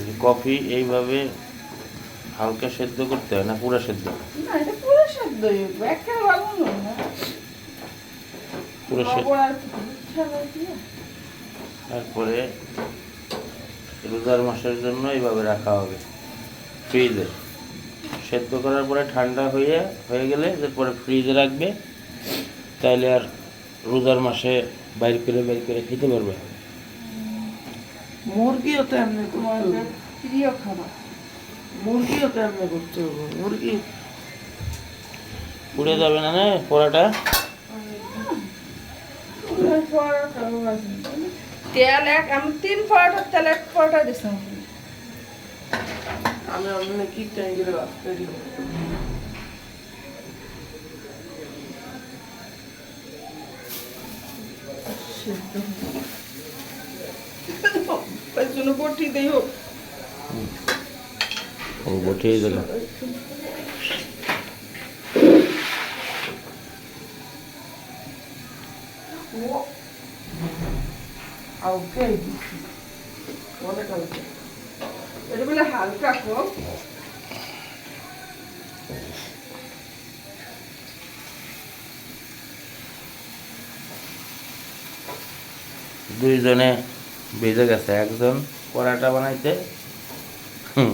যে কফি এইভাবে হালকা সেদ্ধ করতে হয় না পুরো সেদ্ধ? পুরো তারপরে রোজার মাসের জন্য এইভাবে রাখা হবে। ফ্রিজে। সেদ্ধ করার পরে ঠান্ডা হয়ে হয়ে গেলে এরপরে ফ্রিজে রাখবে তাহলে আর রোজার মাসে বাইর করে বাইর করে খেতে পারবে মুরগিও তো এমনি তোমার প্রিয় খাবার। মুরগিও তো এমনি করতে হবে। মুরগি পুড়ে যাবে না না পোড়াটা? তেল এক আমি তিন পরোটা তেল এক পরোটা দিছিলাম আমি আপনি কি ট্যাঙ্গের রাখতে দিই পেছনে বটি দেই হোক ও বঠিয়ে দিল কাউকে দিচ্ছি অনেক কালকে এটা বলে হালকা কম দুইজনে বেজে গেছে একজন পরাটা বানাইতে হুম,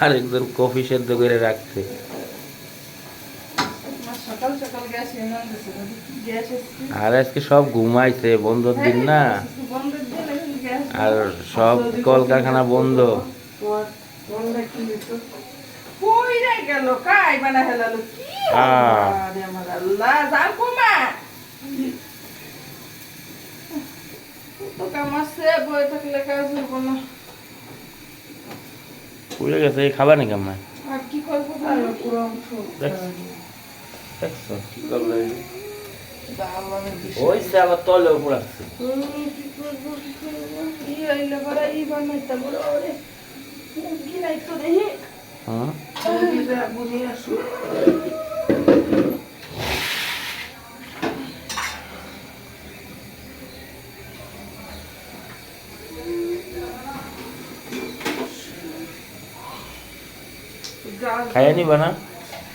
আরেকজন কফি সেদ্ধ করে এসছে? আর আজকে সব ঘুমাইছে বন্ধর দিন না। আর সব কলকারখানা বন্ধ তোমার মনটা কি হইতো গেল কাই? বানা হেলালো কি? আরে আমার আল্লাহ যার কমা তো কাম আছে বই থাকলে কাজ হব না। পুড়ে গেছে? এই খাবার নাকি আমার আর কি করব আর পুরো অংশ দেখছ? কি করল ওই সে আবার ই আইলে বড় ই বড় ওরে কি দেখি হুম মুরগিটা বুঝিয়ে আসো গাছ খাইয়া নিবা না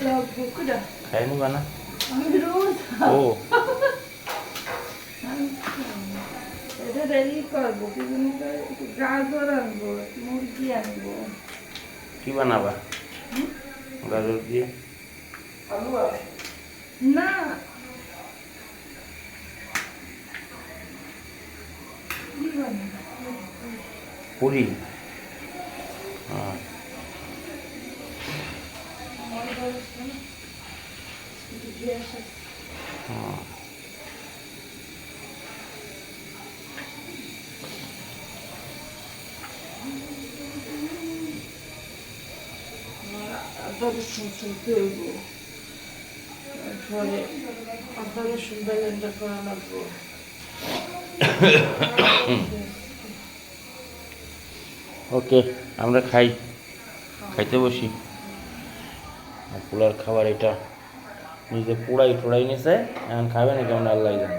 লাগবো কুদা খাইয়া নিবা না আমি রোজ ও এটা রেডি করব কি জানি কয়, একটু গাজর আনব একটু মুরগি আনব কি বানাবা গাজর দিয়ে। আলু আছে না? পুরি? হ্যাঁ আমার বয়স না। একটু গ্যাস আছে। হ্যাঁ আদা রসুন শুনতে হইব তারপরে আদা রসুন ব্যালেন্ডার করা লাগবো ওকে আমরা খাই। খাইতে বসি। পোলার খাবার এটা নিজে পোড়াই টোড়াই নিছে। এখন খাবে না কেমন আল্লাহ জানে।